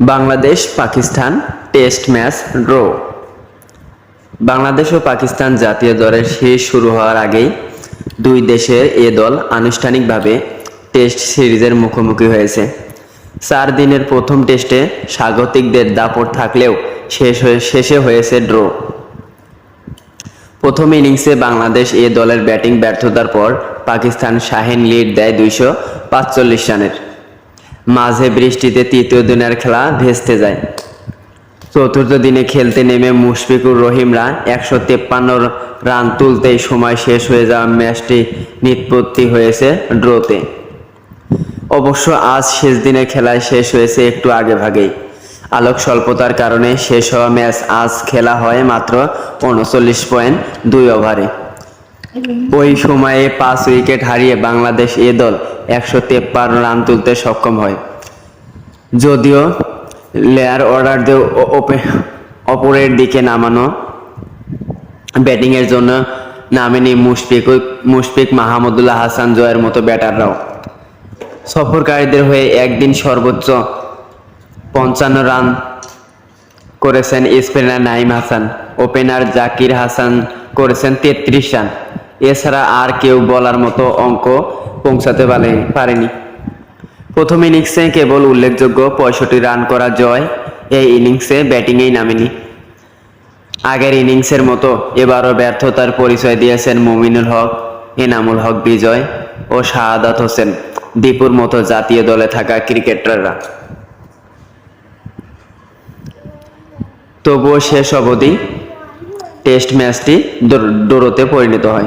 Bangladesh, Pakistan, test match, draw. Bangladesh ও পাকিস্তান জাতীয় দলের শেষ শুরু হওয়ার আগেই দুই দেশের এ দল আনুষ্ঠানিকভাবে টেস্ট সিরিজের মুখোমুখি হয়েছে। চার দিনের প্রথম টেস্টে স্বাগতিকদের দাপট থাকলেও শেষ হয়ে, শেষে হয়েছে ড্র। প্রথম ইনিংসে বাংলাদেশ এ দলের ব্যাটিং ব্যর্থতার পর পাকিস্তান শাহিন লিড দেয় দুইশো পাঁচচল্লিশ রানের। মাঝে বৃষ্টিতে তৃতীয় দিনের খেলা ভেস্তে যায়। চতুর্থ দিনে খেলতে নেমে মুশফিকুর রহিমরা একশো তেপ্পান্ন রান তুলতেই সময় শেষ হয়ে যাওয়া ম্যাচটি নিষ্পত্তি হয়েছে ড্রোতে। অবশ্য আজ শেষ দিনের খেলায় শেষ হয়েছে একটু আগে ভাগেই। আলোক স্বল্পতার কারণে শেষ হওয়া ম্যাচ আজ খেলা হয় মাত্র উনচল্লিশ পয়েন্ট দুই ওভারে। ওই সময়ে পাঁচ উইকেট হারিয়ে বাংলাদেশ এ দল একশো তেপ্পান্ন রান তুলতে সক্ষম হয়। যদিও লেয়ার অর্ডার দিয়ে অপরের দিকে নামানো ব্যাটিংয়ের জন্য নামেনি মুশফিক মুশফিক মাহমুদুল্লাহ হাসান জয়ের মতো ব্যাটাররাও। সফরকারীদের হয়ে একদিন সর্বোচ্চ পঞ্চান্ন রান করেছেন স্পিনার নাইম হাসান, ওপেনার জাকির হাসান করেছেন তেত্রিশ রান। এছাড়া আর কেউ বলার মতো অঙ্ক পৌঁছাতে পারে- পারেনি। প্রথম ইনিংসে কেবল উল্লেখযোগ্য পঁয়ষট্টি রান করা জয়, এই ইনিংসে ব্যাটিংয়েই নামেনি। আগের ইনিংসের মতো এবারও ব্যর্থতার পরিচয় দিয়েছেন মুমিনুল হক, এনামুল হক বিজয় ও শাহাদাত হোসেন, দীপুর মতো জাতীয় দলে থাকা ক্রিকেটাররা। তবুও শেষ অবধি টেস্ট ম্যাচটি ডোরোতে পরিণত হয়।